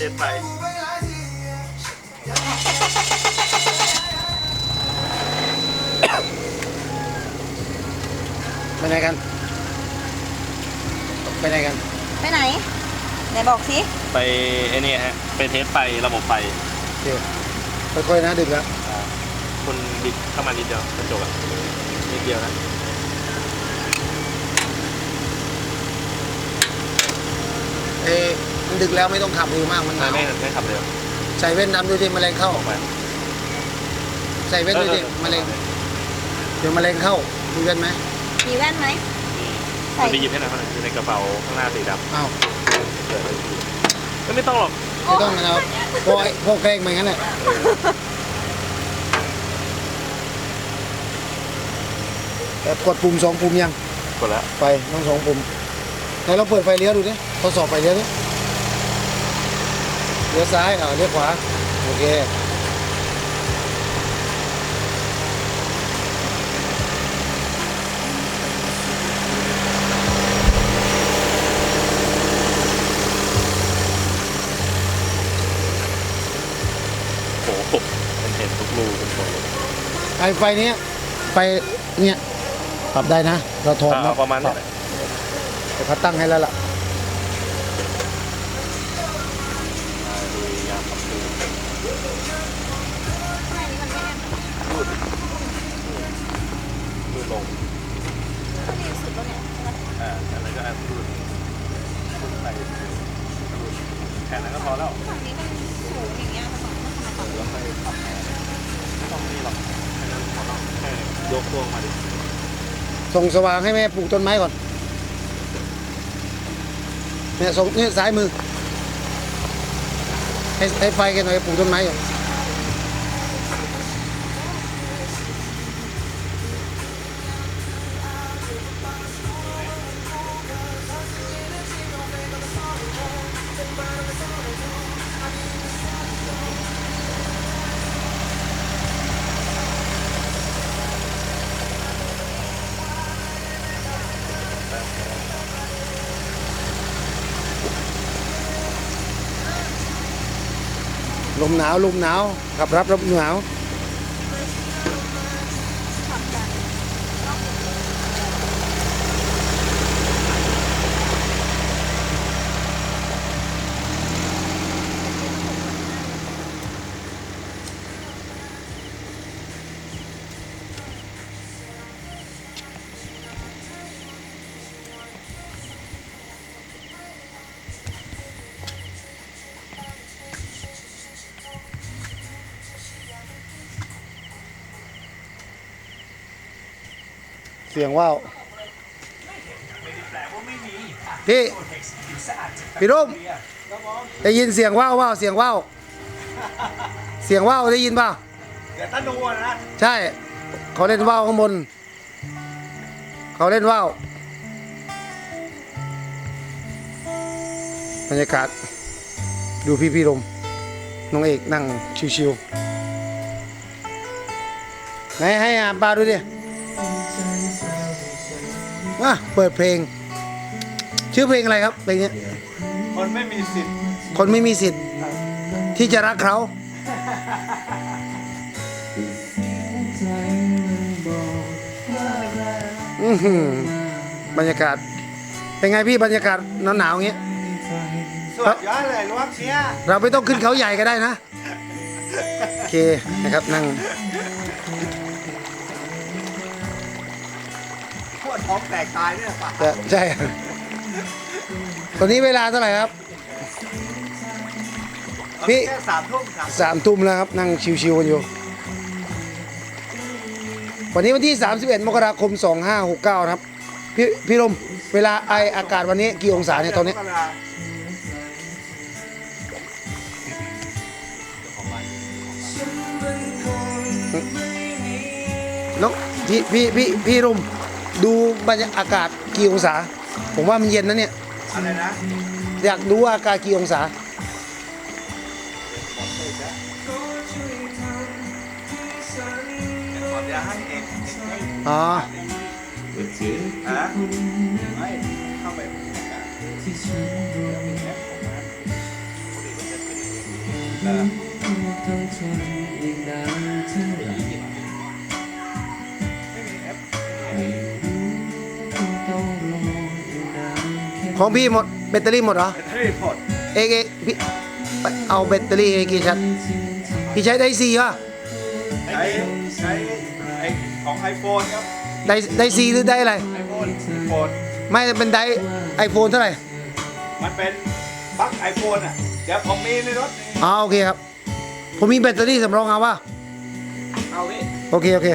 เทสไปไปไหนกัน ไปไหนกัน ไปไหน ไหนบอกสิ ไปไอ้นี่ฮะ ไปเทสไฟระบบไฟโอเคค่อยๆนะดึกแล้วคุณบิดเข้ามานิดเดียวกระจกอะนิดเดียวนะเอ๊ะมัน ดึกแล้วไม่ต้องขับเร็วมากมันหไม่นาวไม่ไม่ขับเร็วใส่แว่นดำดูดิแมลงเข้าออกไปใส่แว่นดูดิแมลงเดี๋ยวแมลงเข้ามีแว่นไหมมีแว่นไหม ใส่คุณไปหยิบให้หน่อยเท่าไหร่อยู่ในกระเป๋าข้างหน้าสีดำอ้าวเกิดอะไรขึ้นก็ไม่ต้องหรอกไม่ต้องนะครับพอไอ้พวกแกล้งมางั้นแหละแต่กดปุ่มสองปุ่มยัง กดแล้วไฟต้องสองปุ่มไหนเราเปิดไฟเลี้ยวดูดิทดสอบไฟเลี้ยวดิ เลี้ยวซ้ายอ่าเลี้ยวขวา โอเคโอ้โหมันเห็นทุกรูทุกคนไอไฟเนี้ยไฟเนี่ยปรับได้นะ เราโทนเอาประมาณนี้แหละแต่เขาตั้งให้แล้วล่ะ ดูยามขับดู ดูลงอ่าอันนั้นก็อันดูดูไปแค่นั้นก็พอแล้วฝั่งนี้มันสูงอย่างเงี้ยมันต้องทำไมต่อแล้วค่อยขับไม่ต้องนี่หรอกแค่นั้นพอแล้วแค่ยกตัวมาดิส่งสว่างให้แม่ปลูกต้นไม้ก่อนเนี่ยส่งเนี่ยซ้ายมือ ให้ให้ไฟกันหน่อยปลูกต้นไม้อยู่ ลมหนาวลมหนาวขับรับลมหนาว เสียงว่าวพี่พี่รุ่มได้ยินเสียงว่าวว่าวเสียงว่าวเสียงว่าวได้ยินเปล่าเดี๋ยวถ้าดูอะนะใช่เขาเล่นว่าวข้างบนเขาเล่นว่าวบรรยากาศดูพี่พี่ลมน้องเอกนั่งชิวๆไหนให้อาปลาดูดิ มาเปิดเพลง ชื่อเพลงอะไรครับเพลงเนี้ยคนไม่มีสิทธิ์คนไม่มีสิทธิ์ ที่จะรักเขาอื้อหือบรรยากาศ เป็นไงพี่บรรยากาศหนาวๆอย่างเงี้ย สุดยอดเลยลวกเนี้ยเราไม่ต้องขึ้นเขาใหญ่ก็ได้นะ โอเคนะครับนั่ง วดท้องแตกตายเนี่ยป่ะจะใช่ตอนนี้เวลาเท่าไหร่ครับ พี่ แค่สามทุ่มครับสามทุ่มแล้วครับ นั่งชิวๆกันอยู่ วันนี้วันที่ 31 มกราคม 2569 นะครับ พี่พี่ลมเวลาไออากาศวันนี้กี่องศาเนี่ยตอนนี้ มกราน้องพี่พี่พี่พี่ลม ดูบรรยากาศกี่องศา ผมว่ามันเย็นนะเนี่ย อะไรนะอยากดูว่าอากาศกี่องศา ขอเดี๋ยวให้เอกเอกให้อ๋อ ฮะไม่เข้าไปบรรยากาศเออต้องทนอีกนานเท่าไหร่ ของพี่หมดแบตเตอรี่หมดเหรอ แบตเตอรี่หมดเอกเอกพี่ไปเอาแบตเตอรี่เอกกี่ชัดพี่ใช้ได้สี่ป่ะใช้ใช้ไอของไอโฟนครับได้ได้สี่หรือได้อะไร ไอโฟนไอโฟนไม่เป็นได้ไอโฟนเท่าไหร่มันเป็นปลั๊กไอโฟนอะ เดี๋ยวผมมีในรถนี่อ๋อโอเคครับ ผมมีแบตเตอรี่สำรองเอาป่ะเอาพี่โอเคโอเค